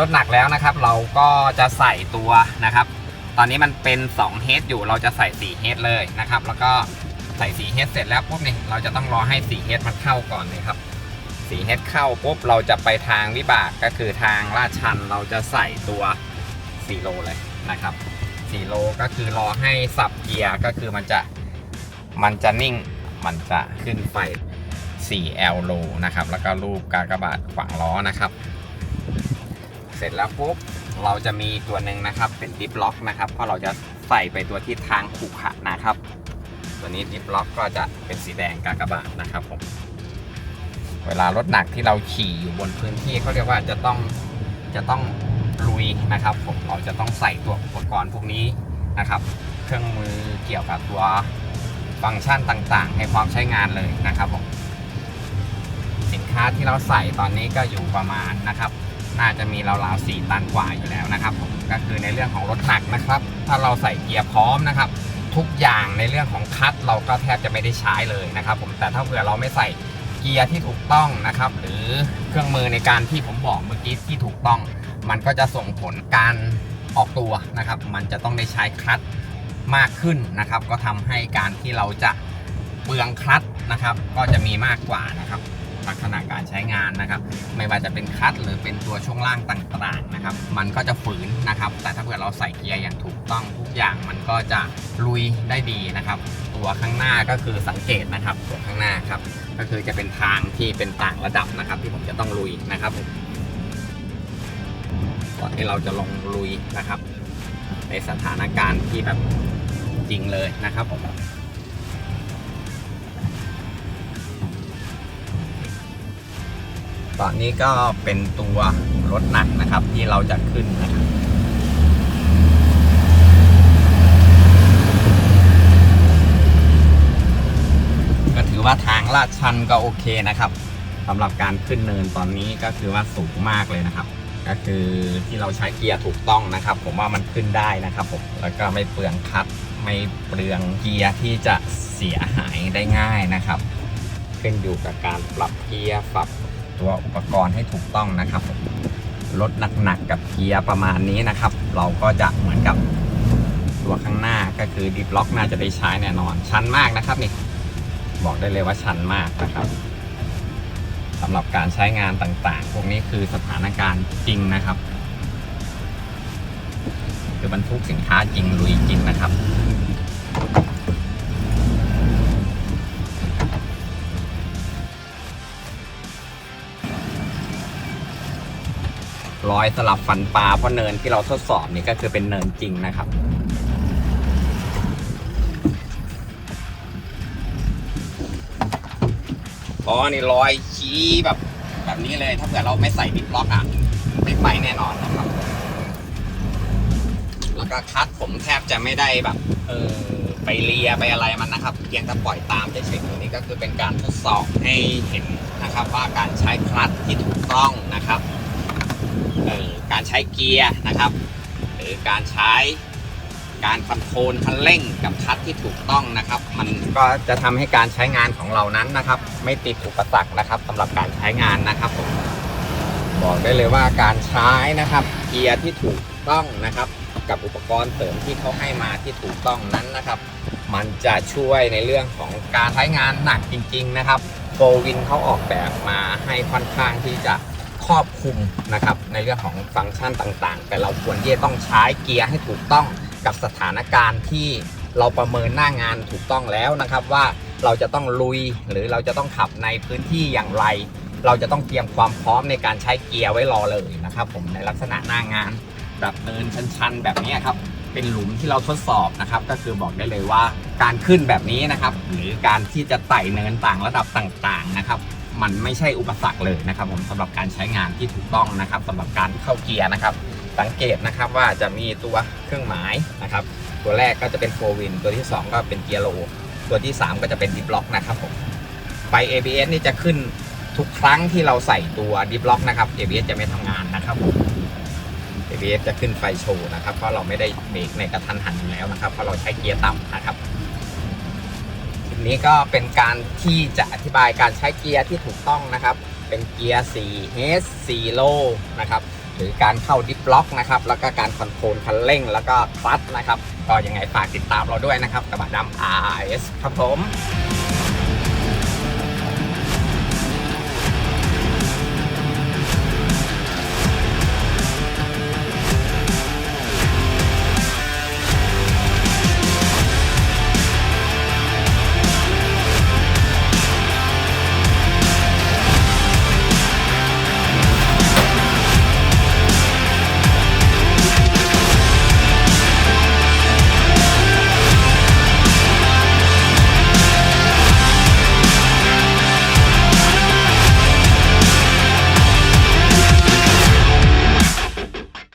รถหนักแล้วนะครับ เราก็จะใส่ตัวนะครับ ตอนนี้มันเป็น2เฮดอยู่เราจะใส่4เฮดเลยนะครับ แล้วก็ใส่4เฮดเสร็จแล้วปุ๊บนี่เราจะต้องรอให้4เฮดมันเข้าก่อนเลยครับ4เฮดเข้าปุ๊บเราจะไปทางวิบากก็คือทางลาดชันเราจะใส่ตัว4โลเลยนะครับ4โลก็คือรอให้สับเกียร์ก็คือมันจะมันจะนิ่งมันจะขึ้นไฟ 4L โลนะครับ แล้วก็รูปกากบาทขวางล้อนะครับ เสร็จแล้วปุ๊บเราจะมีตัวหนึ่งนะครับเป็นดิฟล็อกนะครับเพราะเราจะใส่ไปตัวที่ทางขรุขระนะครับ ตัวนี้ดิฟล็อกก็จะเป็นสีแดงกากบาทนะครับผมเวลารถหนักที่เราขี่อยู่บนพื้นที่เขาเรียกว่าจะต้องจะต้องลุยนะครับ ผมเราจะต้องใส่ตัวอุปกรณ์พวกนี้นะครับ เครื่องมือเกี่ยวกับตัวฟังก์ชันต่างๆ ให้ความใช้งานเลยนะครับผมสินค้าที่เราใส่ตอนนี้ก็อยู่ประมาณนะครับ น่าจะมีราวๆ4ตันกว่าอยู่แล้วนะครับผมก็คือในเรื่องของรถหนักนะครับ ถ้าเราใส่เกียร์พร้อมนะครับ ทุกอย่างในเรื่องของคัตเราก็แทบจะไม่ได้ใช้เลยนะครับ ผมแต่ถ้าเผื่อเราไม่ใส่เกียร์ที่ถูกต้องนะครับ หรือเครื่องมือในการที่ผมบอกเมื่อกี้ที่ถูกต้อง มันก็จะส่งผลการออกตัวนะครับ มันจะต้องได้ใช้คัตมากขึ้นนะครับ ก็ทำให้การที่เราจะเปลืองคัตนะครับ ก็จะมีมากกว่านะครับ ลักษณะการใช้งานนะครับ ไม่ว่าจะเป็นคัตหรือเป็นตัวช่วงล่างต่างๆนะครับ มันก็จะฝืนนะครับ แต่ถ้าเกิดเราใส่เกียร์อย่างถูกต้องทุกอย่างมันก็จะลุยได้ดีนะครับ ตัวข้างหน้าก็คือสังเกตนะครับตัวข้างหน้าครับ ก็คือจะเป็นทางที่เป็นต่างระดับนะครับ ที่ผมจะต้องลุยนะครับก่อนที่เราจะลงลุยนะครับ ในสถานการณ์ที่แบบจริงเลยนะครับผม ตอนนี้ก็เป็นตัวรถหนักนะครับที่เราจะขึ้นนะครับก็ถือว่าทางลาดชันก็โอเคนะครับสำหรับการขึ้นเนินตอนนี้ก็คือว่าสูงมากเลยนะครับ ก็คือที่เราใช้เกียร์ถูกต้องนะครับ ผมว่ามันขึ้นได้นะครับผมแล้วก็ไม่เปลืองคลัตช์ไม่เปลืองเกียร์ที่จะเสียหายได้ง่ายนะครับ ขึ้นอยู่กับการปรับเกียร์ปรับ ตัวอุปกรณ์ให้ถูกต้องนะครับรถหนักๆกับเกียร์ประมาณนี้นะครับ เราก็จะเหมือนกับตัวข้างหน้าก็คือดิฟล็อกน่าจะได้ใช้แน่นอน ชันมากนะครับนี่บอกได้เลยว่าชันมากนะครับสำหรับการใช้งานต่างๆ พวกนี้คือสถานการณ์จริงนะครับ คือบรรทุกสินค้าจริงลุยจริงนะครับ รอยสลับฟันปลาเพราะเนินที่เราทดสอบนี่ก็คือเป็นเนินจริงนะครับ อ๋อ นี่รอยชี้แบบแบบนี้เลย ถ้าเกิดเราไม่ใส่ดิฟล็อกอะ ไม่ไปแน่นอนนะครับ แล้วก็คัดผมแทบจะไม่ได้แบบ เออไปเลียไปอะไรมันนะครับเพียงแต่ปล่อยตามเฉยๆตัวนี้ก็คือเป็นการทดสอบให้เห็นนะครับ ว่าการใช้คลัตช์ที่ถูกต้องนะครับ การใช้เกียร์นะครับ หรือการใช้การคอนโทรลคันเร่งกับคลัตช์ที่ถูกต้องนะครับ มันก็จะทำให้การใช้งานของเรานั้นนะครับ ไม่ติดอุปสรรคนะครับสำหรับการใช้งานนะครับผมบอกได้เลยว่าการใช้นะครับเกียร์ที่ถูกต้องนะครับ กับอุปกรณ์เสริมที่เขาให้มาที่ถูกต้องนั้นนะครับ มันจะช่วยในเรื่องของการใช้งานหนักจริง ๆ นะครับโฟวินเขาออกแบบมาให้ค่อนข้างที่จะ รอบคลุมนะครับในเรื่องของฟังก์ชันต่างๆ แต่เราควรที่จะต้องใช้เกียร์ให้ถูกต้องกับสถานการณ์ที่เราประเมินหน้างานถูกต้องแล้วนะครับว่าเราจะต้องลุยหรือเราจะต้องขับในพื้นที่อย่างไร เราจะต้องเตรียมความพร้อมในการใช้เกียร์ไว้รอเลยนะครับ ผมในลักษณะหน้างานแบบเนินชันๆ แบบนี้ครับเป็นหลุมที่เราทดสอบนะครับ ก็คือบอกได้เลยว่าการขึ้นแบบนี้นะครับ หรือการที่จะไต่เนินต่างระดับต่างๆนะครับ มันไม่ใช่อุปสรรคเลยนะครับ ผมสำหรับการใช้งานที่ถูกต้องนะครับสำหรับการเข้าเกียร์นะครับ สังเกตนะครับว่าจะมีตัวเครื่องหมายนะครับ ตัวแรกก็จะเป็นโฟวิน ตัวที่ 2 ก็เป็นเกียร์โล ตัวที่ 3 ก็จะเป็นดิฟล็อกนะครับผมไฟ ABS นี่จะขึ้นทุกครั้งที่เราใส่ตัวดิฟล็อกนะครับ ABS จะไม่ทำงานนะครับผม ABS จะขึ้นไฟโชว์นะครับ เพราะเราไม่ได้เบรกในกระทันหันอยู่แล้วนะครับ เพราะเราใช้เกียร์ต่ำนะครับ นี้ก็เป็นการที่จะอธิบายการใช้เกียร์ที่ถูกต้องนะครับ เป็นเกียร์ 4 H 4 Low นะครับหรือการเข้าดิฟล็อกนะครับ แล้วก็การคอนโทรลคันเร่ง แล้วก็คลัตช์นะครับ ก็ยังไงฝากติดตามเราด้วยนะครับกระบะดำ RS ครับผม